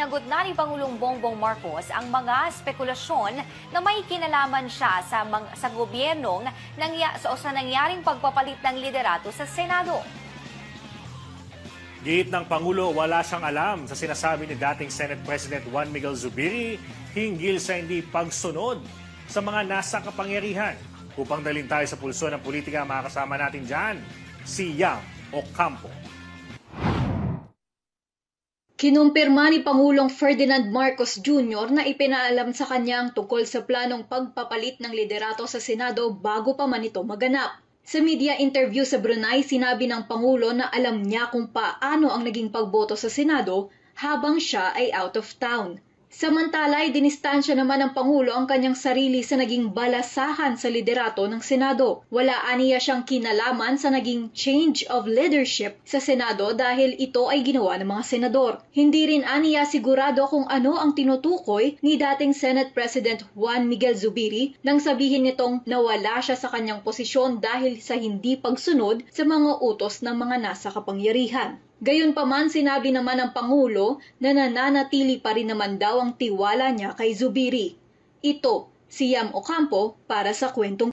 Sinagot na ni Pangulong Bongbong Marcos ang mga spekulasyon na may kinalaman siya sa, sa gobyernong nangya, sa, sa nangyaring pagpapalit ng liderato sa Senado. Giit ng Pangulo, wala siyang alam sa sinasabi ni dating Senate President Juan Miguel Zubiri hinggil sa hindi pagsunod sa mga nasa kapangyarihan. Upang dalhin tayo sa pulso ng politika, makakasama natin dyan si Yang Ocampo. Kinumpirma ni Pangulong Ferdinand Marcos Jr. na ipinaalam sa kanya ang tungkol sa planong pagpapalit ng liderato sa Senado bago pa man ito maganap. Sa media interview sa Brunei, sinabi ng Pangulo na alam niya kung paano ang naging pagboto sa Senado habang siya ay out of town. Samantala dinistansya naman ng Pangulo ang kanyang sarili sa naging balasahan sa liderato ng Senado. Wala aniya siyang kinalaman sa naging change of leadership sa Senado dahil ito ay ginawa ng mga senador. Hindi rin aniya sigurado kung ano ang tinutukoy ni dating Senate President Juan Miguel Zubiri nang sabihin nitong nawala siya sa kanyang posisyon dahil sa hindi pagsunod sa mga utos ng mga nasa kapangyarihan. Gayunpaman sinabi naman ng Pangulo na nananatili pa rin naman daw ang tiwala niya kay Zubiri. Ito, si Yam Ocampo para sa kwentong